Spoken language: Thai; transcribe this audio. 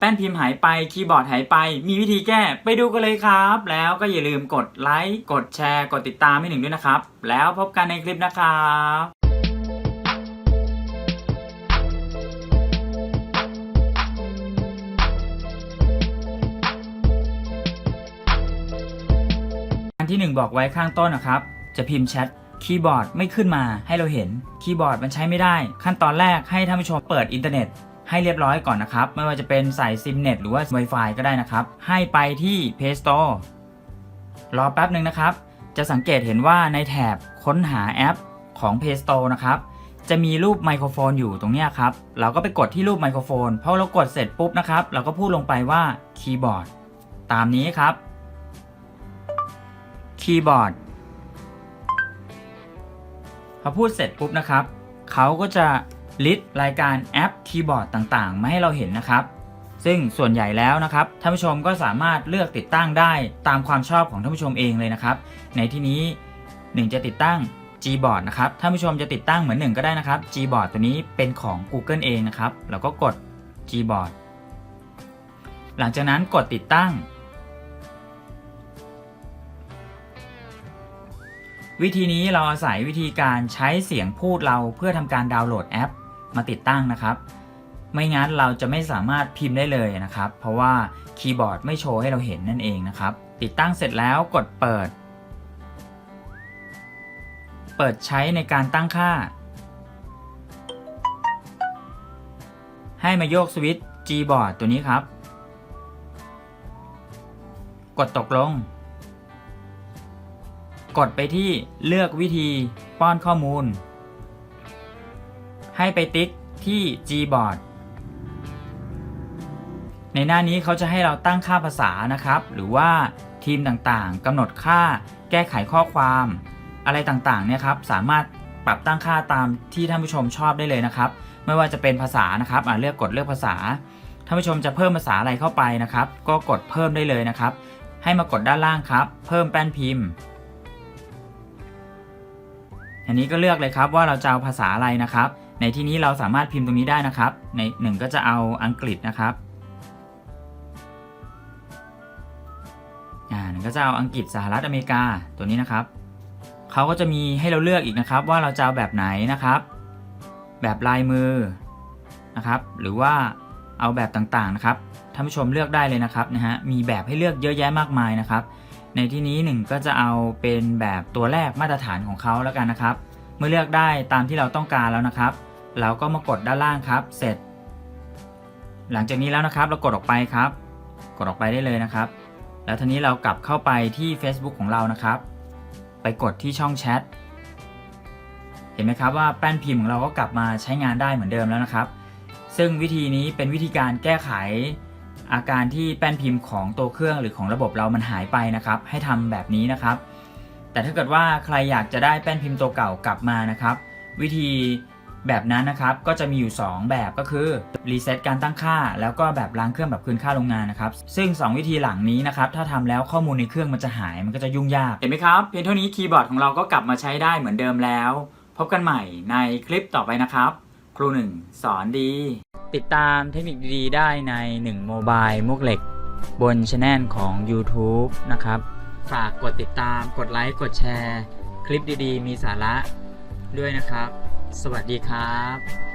แป้นพิมพ์หายไปคีย์บอร์ดหายไป มีวิธีแก้ไปดูกันเลยครับ แล้วก็อย่าลืมกดไลค์กดแชร์ กดติดตามให้หนึ่งด้วยนะครับ แล้วพบกันในคลิปนะครับอันที่หนึ่งบอกไว้ข้างต้นนะครับ จะพิมพ์แชทคีย์บอร์ดไม่ขึ้นมาให้เราเห็นคีย์บอร์ดมันใช้ไม่ได้ ขั้นตอนแรกให้ท่านผู้ชมเปิดอินเทอร์เน็ต ให้เรียบร้อยก่อนนะครับ ไม่ว่าจะเป็นใส่ซิมเน็ตหรือว่า Wi-Fi ก็ได้นะครับ ให้ไปที่ Play Store รอแป๊บหนึ่งนะครับ จะสังเกตเห็นว่าในแถบค้นหาแอปของ Play Store นะครับจะมีรูปไมโครโฟนอยู่ตรงนี้ครับ เราก็ไปกดที่รูปไมโครโฟน พอเรากดเสร็จปุ๊บนะครับ เราก็พูดลงไปว่าคีย์บอร์ด ตามนี้ครับ คีย์บอร์ด พอพูดเสร็จปุ๊บนะครับ เขาก็จะ ลิสต์รายการแอปคีย์บอร์ดต่างๆ มาให้เราเห็นนะครับ ซึ่งส่วนใหญ่แล้วนะครับท่านผู้ชมก็สามารถเลือกติดตั้งได้ตามความชอบของท่านผู้ชมเองเลยนะครับ ในที่นี้หนึ่งจะติดตั้ง Gboard นะครับท่านผู้ชมจะติดตั้งเหมือนหนึ่งก็ได้นะครับ Gboard ตัวนี้เป็นของ Google เองนะครับแล้วก็กด Gboard หลังจากนั้นกดติดตั้ง วิธีนี้เราอาศัยวิธีการใช้เสียงพูดเราเพื่อทำการดาวน์โหลดแอป มาติดตั้งนะครับ ไม่งั้นเราจะไม่สามารถพิมพ์ได้เลยนะครับ เพราะว่าคีย์บอร์ดไม่โชว์ให้เราเห็นนั่นเองนะครับ ติดตั้งเสร็จแล้วกดเปิด เปิดใช้ในการตั้งค่า ให้มาโยกสวิตช์ Gboard ตัวนี้ครับ กดตกลง กดไปที่เลือกวิธีป้อนข้อมูล ให้ไปติ๊กที่ Gboard ในหน้านี้เขาจะให้เราตั้งค่าภาษานะครับ หรือว่าทีมต่างๆกำหนดค่าแก้ไขข้อความ อะไรต่างๆเนี่ยครับสามารถปรับตั้งค่าตามที่ท่านผู้ชมชอบได้เลยนะครับ ไม่ว่าจะเป็นภาษานะครับเลือกกดเลือกภาษาท่านผู้ชมจะเพิ่มภาษาอะไรเข้าไปนะครับ ก็กดเพิ่มได้เลยนะครับ ให้มากดด้านล่างครับ เพิ่มแป้นพิมพ์ อันนี้ก็เลือกเลยครับว่าเราจะเอาภาษาอะไรนะครับ ในที่นี้เราสามารถพิมพ์ตรงนี้ได้นะครับ ในหนึ่งก็จะเอาอังกฤษนะครับอ่าหนึ่งก็จะเอาอังกฤษสหรัฐอเมริกาตัวนี้นะครับเขาก็จะมีให้เราเลือกอีกนะครับ ว่าเราจะเอาแบบไหนนะครับ แบบลายมือนะครับ หรือว่าเอาแบบต่างๆนะครับท่านผู้ชมเลือกได้เลยนะครับนะฮะมีแบบให้เลือกเยอะแยะมากมายนะครับ ในที่นี้หนึ่งก็จะเอาเป็นแบบตัวแรกมาตรฐานของเขาแล้วกันนะครับ เมื่อเลือกได้ตามที่เราต้องการแล้วนะครับ เราก็มากดด้านล่างครับ เสร็จ หลังจากนี้แล้วนะครับ เรากดออกไปครับ กดออกไปได้เลยนะครับ แล้วทีนี้เรากลับเข้าไปที่ Facebook ของเรานะครับ ไปกดที่ช่องแชทเห็นไหมครับว่าแป้นพิมพ์ของเราก็กลับมาใช้งานได้เหมือนเดิมแล้วนะครับ ซึ่งวิธีนี้เป็นวิธีการแก้ไขอาการที่แป้นพิมพ์ของตัวเครื่องหรือของระบบเรามันหายไปนะครับ ให้ทำแบบนี้นะครับ แต่ถ้าเกิดว่าใครอยากจะได้แป้นพิมพ์ตัวเก่ากลับมานะครับ วิธี แบบนั้นนะครับก็จะมีอยู่ 2 แบบก็คือรีเซ็ตการตั้งค่า แล้วก็แบบล้างเครื่องแบบคืนค่าโรงงานนะครับซึ่ง 2 วิธีหลังนี้นะครับถ้าทำแล้วข้อมูลในเครื่องมันจะหายมันก็จะยุ่งยากเห็นไหมครับเพียงเท่านี้คีย์บอร์ดของเราก็กลับมาใช้ได้เหมือนเดิมแล้ว พบกันใหม่ในคลิปต่อไปนะครับ ครูหนึ่งสอนดี ติดตามเทคนิคดีๆได้ใน1โมบายมุกเหล็ก บนช anel ของ YouTube นะครับฝากกดติดตามกดไลค์กดแชร์ คลิปดีๆ มีสาระด้วยนะครับ สวัสดีครับ